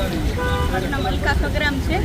મારું નામ અલકા ખગરામ છે.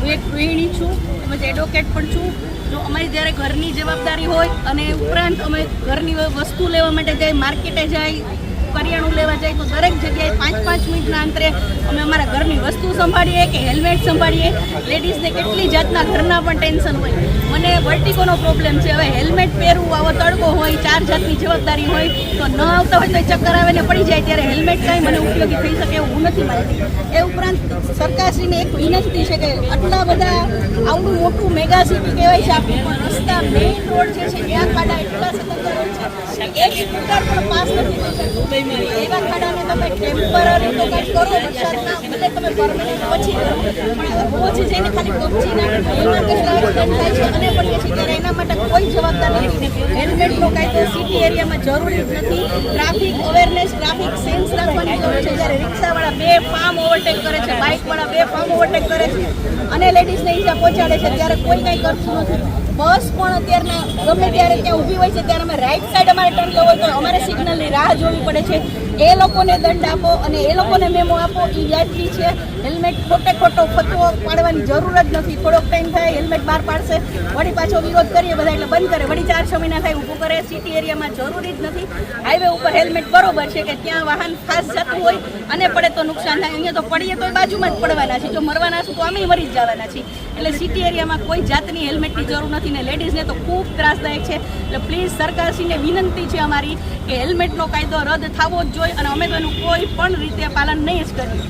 હું એક ગૃહિણી છું, તેમજ એડવોકેટ પણ છું. જો અમારી જ્યારે ઘરની જવાબદારી હોય અને ઉપરાંત અમે ઘરની વસ્તુ લેવા માટે જાય માર્કેટે જાય કરિયાણું લેવા જાય તો દરેક જગ્યાએ પાંચ પાંચ મિનિટના અંતરે અમે અમારા ઘરની વસ્તુ સંભાળીએ કે હેલ્મેટ સંભાળીએ. લેડીઝને કેટલી જાતના ઘરના પણ ટેન્શન હોય. મને વર્ટિકોનો પ્રોબ્લેમ છે. હવે હેલ્મેટ પહેરવું, આવો તડકો હોય, ચાર જાતની જવાબદારી હોય, તો ન આવતા હોય તો ચક્કર આવે ને પડી જાય ત્યારે હેલ્મેટ કાંઈ મને ઉપયોગી થઈ શકે એવું નથી માનતી. એ ઉપરાંત સરકારશ્રીને એક વિનંતી છે કે આટલા બધા આવડું મોટું મેગા સિટી કહેવાય છે. આપણું પણ રસ્તા મેઇન રોડ જે છે ત્યાં કાઢા એટલા સતત પણ એવા ખાડાને તમે ટેમ્પરરી તો કંઈક તમે પરમેનન્ટ પછી કરો પણ રોજ જઈને છે અને પડીએ છીએ ત્યારે એના માટે કોઈ જવાબદાર નથી હેલ્મેટનો કાયદો સિટી એરિયામાં જરૂરી નથી ટ્રાફિક અવેરનેસ ટ્રાફિક સેન્સ રાખવાની જરૂર છે જ્યારે રિક્ષાવાળા બે ફાર્મ ઓવરટેક કરે છે બાઇકવાળા બે ફાર્મ ઓવરટેક કરે છે અને લેડીઝને ઈજા પહોંચાડે છે, ત્યારે કોઈ કંઈ કરતું નથી. બસ પણ અત્યારના ગમે ત્યારે ત્યાં ઊભી હોય છે, ત્યારે અમે રાઈટ સાઈડ અમારે ટર્ન લેવો હોય તો અમારે સિગ્નલની રાહ જોવી પડે છે. એ લોકોને દંડ આપો અને એ લોકોને મેમો આપો એ વ્યાજબી છે. હેલ્મેટ ખોટે ખોટો ફતવો પાડવાની જરૂર જ નથી. થોડોક ટાઈમ થાય, હેલ્મેટ બહાર પાડશે. વળી પાછો વિરોધ કરીએ બધા એટલે બંધ કરે. વળી ચાર છ મહિના થાય, ઊભું કરે. સિટી એરિયામાં જરૂરી જ નથી. હાઈવે ઉપર હેલ્મેટ બરોબર છે કે ત્યાં વાહન ખાસ જતું હોય અને પડે તો નુકસાન થાય. અહીંયા તો પડીએ તો બાજુમાં જ પડવાના છે. જો મરવાના છે તો અમે મરી જ જવાના છીએ એટલે સિટી એરિયામાં કોઈ જાતની હેલ્મેટની જરૂર નથી ને લેડીઝને તો ખૂબ ત્રાસદાયક છે. એટલે પ્લીઝ સરકારશ્રીને વિનંતી છે અમારી કે હેલ્મેટનો કાયદો રદ થવો જ જોઈએ. અને અમે તો એનું કોઈ પણ રીતે પાલન નહીં જ કરીએ.